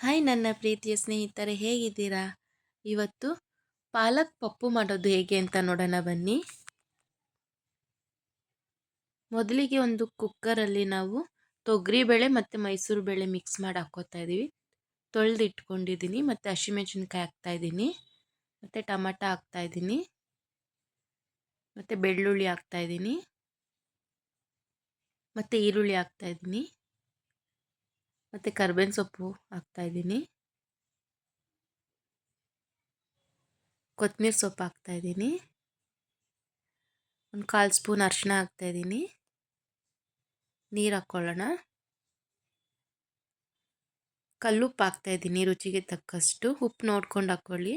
Hi, ನನ್ನ ಪ್ರೀತಿಯ ಸ್ನೇಹಿತರೆ, ಹೇಗಿದ್ದೀರಾ? ಇವತ್ತು ಪಾಲಕ್ ಪಪ್ಪು ಮಾಡೋದು ಹೇಗೆ ಅಂತ ನೋಡೋಣ ಬನ್ನಿ. ಮೊದಲಿಗೆ ಒಂದು ಕುಕ್ಕರಲ್ಲಿ ನಾವು ತೊಗರಿಬೇಳೆ ಮತ್ತು ಮೈಸೂರು ಬೇಳೆ ಮಿಕ್ಸ್ ಮಾಡಿ ಹಾಕ್ಕೋತಾ ಇದ್ದೀವಿ. ತೊಳೆದು ಇಟ್ಕೊಂಡಿದ್ದೀನಿ ಮತ್ತು ಹಸಿಮೆಣ್ಸಿನ್ಕಾಯಿ ಹಾಕ್ತಾಯಿದ್ದೀನಿ ಮತ್ತು ಹಾಕ್ತಾ ಹಾಕ್ತಾಯಿದ್ದೀನಿ ಮತ್ತು ಬೆಳ್ಳುಳ್ಳಿ ಹಾಕ್ತಾಯಿದ್ದೀನಿ ಮತ್ತು ಈರುಳ್ಳಿ ಹಾಕ್ತಾಯಿದ್ದೀನಿ ಮತ್ತು ಕರ್ಬೇವಿನ ಸೊಪ್ಪು ಹಾಕ್ತಾಯಿದ್ದೀನಿ ಕೊತ್ತಂಬರಿ ಸೊಪ್ಪು ಹಾಕ್ತಾಯಿದ್ದೀನಿ ಒಂದು ಕಾಲು ಸ್ಪೂನ್ ಅರಿಶಿನ ಹಾಕ್ತಾಯಿದ್ದೀನಿ ನೀರು ಹಾಕ್ಕೊಳ್ಳೋಣ ಕಲ್ಲುಪ್ಪು ಹಾಕ್ತಾಯಿದ್ದೀನಿ ರುಚಿಗೆ ತಕ್ಕಷ್ಟು. ಉಪ್ಪು ನೋಡ್ಕೊಂಡು ಹಾಕ್ಕೊಳ್ಳಿ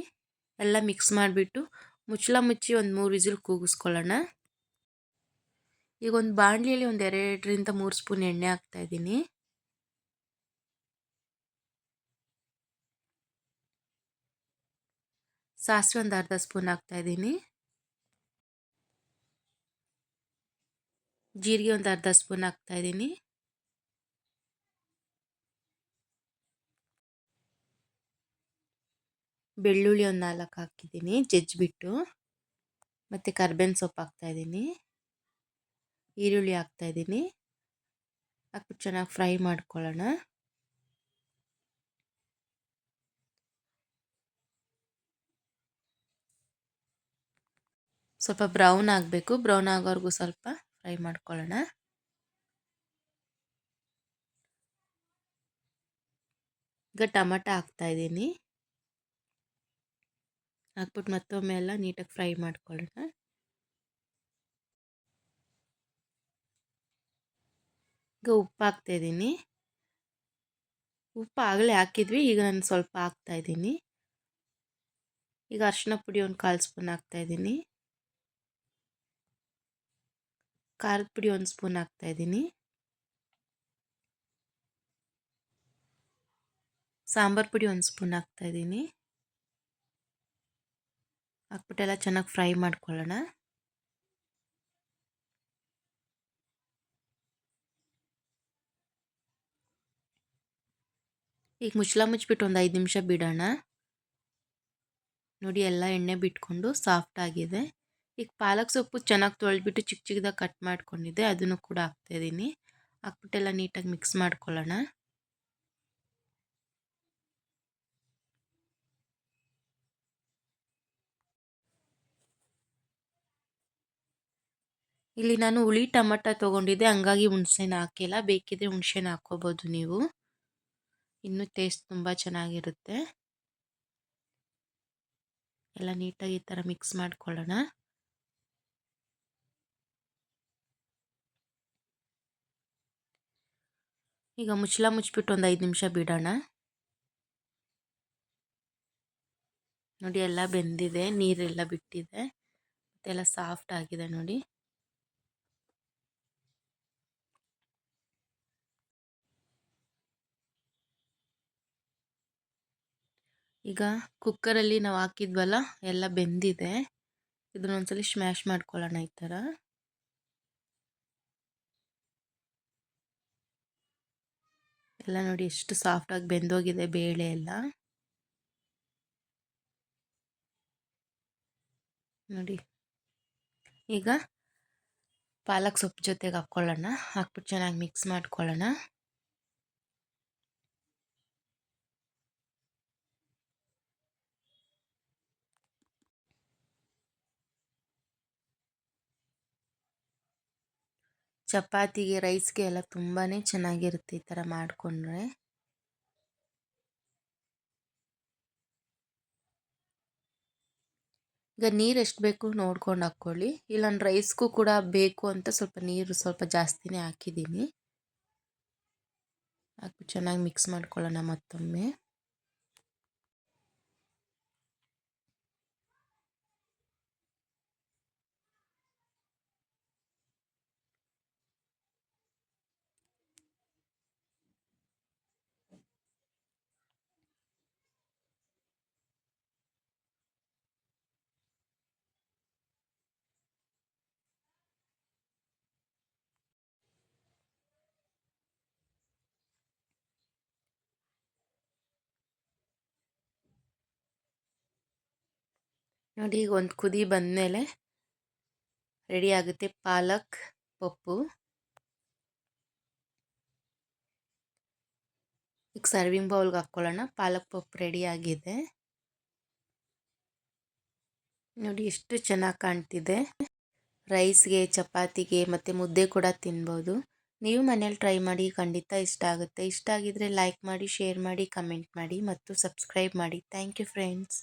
ಎಲ್ಲ ಮಿಕ್ಸ್ ಮಾಡಿಬಿಟ್ಟು ಮುಚ್ಚಳ ಮುಚ್ಚಿ ಒಂದು ಮೂರು ವಿಸಿಲ್ ಕೂಗಿಸ್ಕೊಳ್ಳೋಣ. ಈಗ ಒಂದು ಬಾಣಲಿಯಲ್ಲಿ ಒಂದು ಎರಡರಿಂದ ಮೂರು ಸ್ಪೂನ್ ಎಣ್ಣೆ ಹಾಕ್ತಾಯಿದ್ದೀನಿ ಸಾಸಿವೆ ಒಂದು ಅರ್ಧ ಸ್ಪೂನ್ ಹಾಕ್ತಾಯಿದ್ದೀನಿ ಜೀರಿಗೆ ಒಂದು ಅರ್ಧ ಸ್ಪೂನ್ ಹಾಕ್ತಾಯಿದ್ದೀನಿ ಬೆಳ್ಳುಳ್ಳಿ ಒಂದು ನಾಲ್ಕು ಹಾಕಿದ್ದೀನಿ, ಜಜ್ಜಿಬಿಟ್ಟು. ಮತ್ತು ಕರ್ಬೇವಿನ ಸೊಪ್ಪು ಹಾಕ್ತಾಯಿದ್ದೀನಿ ಈರುಳ್ಳಿ ಹಾಕ್ತಾಯಿದ್ದೀನಿ ಹಾಕ್ಬಿಟ್ಟು ಚೆನ್ನಾಗಿ ಫ್ರೈ ಮಾಡ್ಕೊಳ್ಳೋಣ. ಸ್ವಲ್ಪ ಬ್ರೌನ್ ಆಗಬೇಕು. ಬ್ರೌನ್ ಆಗೋವರೆಗೂ ಸ್ವಲ್ಪ ಫ್ರೈ ಮಾಡ್ಕೊಳ್ಳೋಣ ಈಗ ಟೊಮಟ ಹಾಕ್ತಾಯಿದ್ದೀನಿ ಹಾಕ್ಬಿಟ್ಟು ಮತ್ತೊಮ್ಮೆ ಎಲ್ಲ ನೀಟಾಗಿ ಫ್ರೈ ಮಾಡ್ಕೊಳ್ಳೋಣ ಈಗ ಉಪ್ಪು ಹಾಕ್ತಾಯಿದ್ದೀನಿ ಉಪ್ಪು ಆಗಲೇ ಹಾಕಿದ್ವಿ. ಈಗ ನಾನು ಸ್ವಲ್ಪ ಹಾಕ್ತಾಯಿದ್ದೀನಿ ಈಗ ಅರಿಶಿನ ಪುಡಿ ಒಂದು ಕಾಲು ಸ್ಪೂನ್ ಹಾಕ್ತಾಯಿದ್ದೀನಿ ಖಾರದ ಪುಡಿ ಒಂದು ಸ್ಪೂನ್ ಹಾಕ್ತಾಯಿದ್ದೀನಿ ಸಾಂಬಾರು ಪುಡಿ ಒಂದು ಸ್ಪೂನ್ ಹಾಕ್ತಾಯಿದ್ದೀನಿ ಹಾಕ್ಬಿಟ್ಟೆಲ್ಲ ಚೆನ್ನಾಗಿ ಫ್ರೈ ಮಾಡ್ಕೊಳ್ಳೋಣ. ಈಗ ಮುಚ್ಚಳ ಮುಚ್ಚಿಬಿಟ್ಟು ಒಂದು ಐದು ನಿಮಿಷ ಬಿಡೋಣ. ನೋಡಿ ಎಲ್ಲ ಎಣ್ಣೆ ಬಿಟ್ಕೊಂಡು ಸಾಫ್ಟ್ ಆಗಿದೆ. ಈಗ ಪಾಲಕ್ ಸೊಪ್ಪು ಚೆನ್ನಾಗಿ ತೊಳೆದ್ಬಿಟ್ಟು ಚಿಕ್ಕ ಚಿಕ್ಕದಾಗಿ ಕಟ್ ಮಾಡ್ಕೊಂಡಿದ್ದೆ, ಅದನ್ನು ಕೂಡ ಹಾಕ್ತಾಯಿದ್ದೀನಿ ಹಾಕ್ಬಿಟ್ಟೆಲ್ಲ ನೀಟಾಗಿ ಮಿಕ್ಸ್ ಮಾಡ್ಕೊಳ್ಳೋಣ. ಇಲ್ಲಿ ನಾನು ಹುಳಿ ಟೊಮಟ ತೊಗೊಂಡಿದ್ದೆ, ಹಂಗಾಗಿ ಹುಣ್ಸೆನ ಹಾಕಿಲ್ಲ, ಬೇಕಿದ್ರೆ ಹುಣ್ಸೆನ ಹಾಕ್ಕೋಬೋದು ನೀವು. ಇನ್ನೂ ಟೇಸ್ಟ್ ತುಂಬ ಚೆನ್ನಾಗಿರುತ್ತೆ. ಎಲ್ಲ ನೀಟಾಗಿ ಈ ಥರ ಮಿಕ್ಸ್ ಮಾಡ್ಕೊಳ್ಳೋಣ. ಈಗ ಮುಚ್ಚಲ ಮುಚ್ಚಿಬಿಟ್ಟು ಒಂದು ಐದು ನಿಮಿಷ ಬಿಡೋಣ. ನೋಡಿ ಎಲ್ಲ ಬೆಂದಿದೆ, ನೀರೆಲ್ಲ ಬಿಟ್ಟಿದೆ, ಮತ್ತೆಲ್ಲ ಸಾಫ್ಟ್ ಆಗಿದೆ ನೋಡಿ. ಈಗ ಕುಕ್ಕರಲ್ಲಿ ನಾವು ಹಾಕಿದ್ವಲ್ಲ, ಎಲ್ಲ ಬೆಂದಿದೆ. ಇದನ್ನೊಂದ್ಸಲಿ ಸ್ಮ್ಯಾಶ್ ಮಾಡ್ಕೊಳ್ಳೋಣ ಈ ಥರ ಎಲ್ಲ ನೋಡಿ ಎಷ್ಟು ಸಾಫ್ಟಾಗಿ ಬೆಂದೋಗಿದೆ ಬೇಳೆ ಎಲ್ಲ. ನೋಡಿ. ಈಗ ಪಾಲಕ್ ಸೊಪ್ಪು ಜೊತೆಗೆ ಹಾಕ್ಕೊಳ್ಳೋಣ ಹಾಕ್ಬಿಟ್ಟು ಚೆನ್ನಾಗಿ ಮಿಕ್ಸ್ ಮಾಡ್ಕೊಳ್ಳೋಣ. ಚಪಾತಿಗೆ, ರೈಸ್ಗೆ ಎಲ್ಲ ತುಂಬಾ ಚೆನ್ನಾಗಿರುತ್ತೆ ಈ ಥರ ಮಾಡಿಕೊಂಡ್ರೆ. ಈಗ ನೀರು ಎಷ್ಟು ಬೇಕು ನೋಡ್ಕೊಂಡು ಹಾಕ್ಕೊಳ್ಳಿ. ಇಲ್ಲ ನಾನು ರೈಸ್ಗೂ ಕೂಡ ಬೇಕು ಅಂತ ಸ್ವಲ್ಪ ನೀರು ಸ್ವಲ್ಪ ಜಾಸ್ತಿನೇ ಹಾಕಿದ್ದೀನಿ. ಹಾಕಿ ಚೆನ್ನಾಗಿ ಮಿಕ್ಸ್ ಮಾಡ್ಕೊಳ್ಳೋಣ ಮತ್ತೊಮ್ಮೆ. ನೋಡಿ, ಈಗ ಒಂದು ಕುದಿ ಬಂದಮೇಲೆ ರೆಡಿ ಆಗುತ್ತೆ ಪಾಲಕ್, ಪಪ್ಪು. ಈಗ ಸರ್ವಿಂಗ್ ಬೌಲ್ಗೆ ಹಾಕ್ಕೊಳ್ಳೋಣ ಪಾಲಕ್, ಪಪ್ಪು ರೆಡಿ ಆಗಿದೆ. ನೋಡಿ, ಎಷ್ಟು ಚೆನ್ನಾಗಿ ಕಾಣ್ತಿದೆ. ರೈಸ್ಗೆ, ಚಪಾತಿಗೆ ಮತ್ತು ಮುದ್ದೆ ಕೂಡ ತಿನ್ಬೋದು. ನೀವು ಮನೇಲಿ ಟ್ರೈ ಮಾಡಿ, ಖಂಡಿತ ಇಷ್ಟ ಆಗುತ್ತೆ. ಇಷ್ಟ ಆಗಿದ್ರೆ ಲೈಕ್ ಮಾಡಿ ಶೇರ್ ಮಾಡಿ ಕಮೆಂಟ್ ಮಾಡಿ ಮತ್ತು ಸಬ್ಸ್ಕ್ರೈಬ್ ಮಾಡಿ. Thank you friends